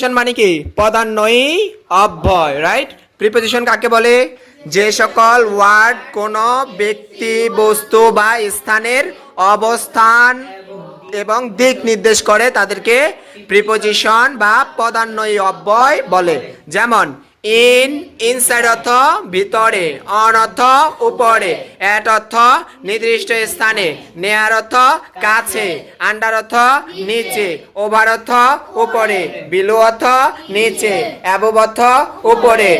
Preposition মানে কি? পদান্বয়ী, অব্যয় রাইট প্রিপোজিশন কাকে বলে? যে সকল ওয়ার্ড কোনো ব্যক্তি, বস্তু বা স্থানের অবস্থান এবং দিক নির্দেশ করে তাদেরকে প্রিপোজিশন বা পদান্বয়ী, অব্যয় বলে। যেমন ইন, ইনসাইড অর্থ ভিতরে, অন অর্থ উপরে অ্যাট অর্থ নির্দিষ্ট স্থানে, নেয়ার অর্থ কাছে, আন্ডার অর্থ নিচে, ওভার অর্থ উপরে, বিলো অর্থ নিচে, অ্যাবভ অর্থ উপরে,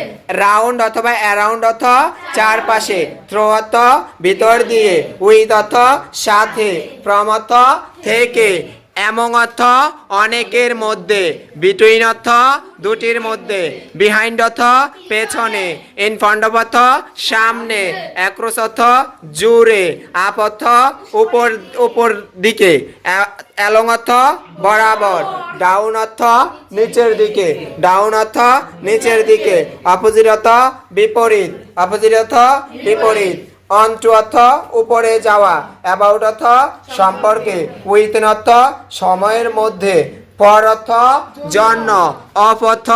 রাউন্ড অথবা অ্যারাউন্ড অর্থ চারপাশে, থ্রো অর্থ ভিতর দিয়ে, উইথ অর্থ সাথে, ফ্রম অর্থ থেকে এমং অর্থ অনেকের মধ্যে বিটুইন অর্থ দুটির মধ্যে বিহাইন্ড অর্থ পেছনে ইন ফ্রন্ট অফ অর্থ সামনে অ্যাক্রোস অর্থ জুড়ে আপ অর্থ উপর উপর দিকে অ্যালং অর্থ বরাবর ডাউন অর্থ নিচের দিকে ডাউন অর্থ নিচের দিকে অপোজিট অর্থ বিপরীত অপোজিট অর্থ বিপরীত অন টু অর্থ উপরে যাওয়া অ্যাবাউট অর্থ সম্পর্কে উইথিন অর্থ সময়ের মধ্যে পর অর্থ জন্য অফ অর্থ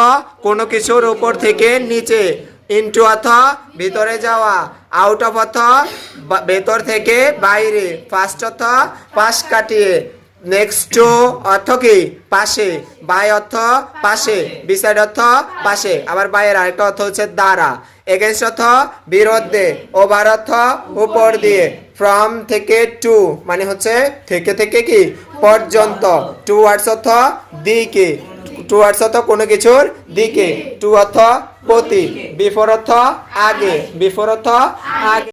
কোনো কিছুর উপর থেকে নিচে ইন্টু অর্থ ভিতরে যাওয়া আউট অফ অর্থ ভেতর থেকে বাইরে ফার্স্ট অর্থ পাশ কাটিয়ে নেক্সট টু অর্থ কি? পাশে। বাই অর্থ পাশে। বিসাইড অর্থ পাশে। আবার বাইয়ের আরেকটা অর্থ হচ্ছে দ্বারা। এগেনস্ট অর্থ বিরুদ্ধে। ওভার অর্থ উপর দিয়ে। ফ্রম থেকে টু মানে হচ্ছে থেকে থেকে কি? পর্যন্ত। টু ওয়ার্ডস অর্থ দিকে। টু ওয়ার্ডস অর্থ কোনো কিছুর দিকে। টু অর্থ প্রতি। বিফোর অর্থ আগে। বিফোর অর্থ আগে।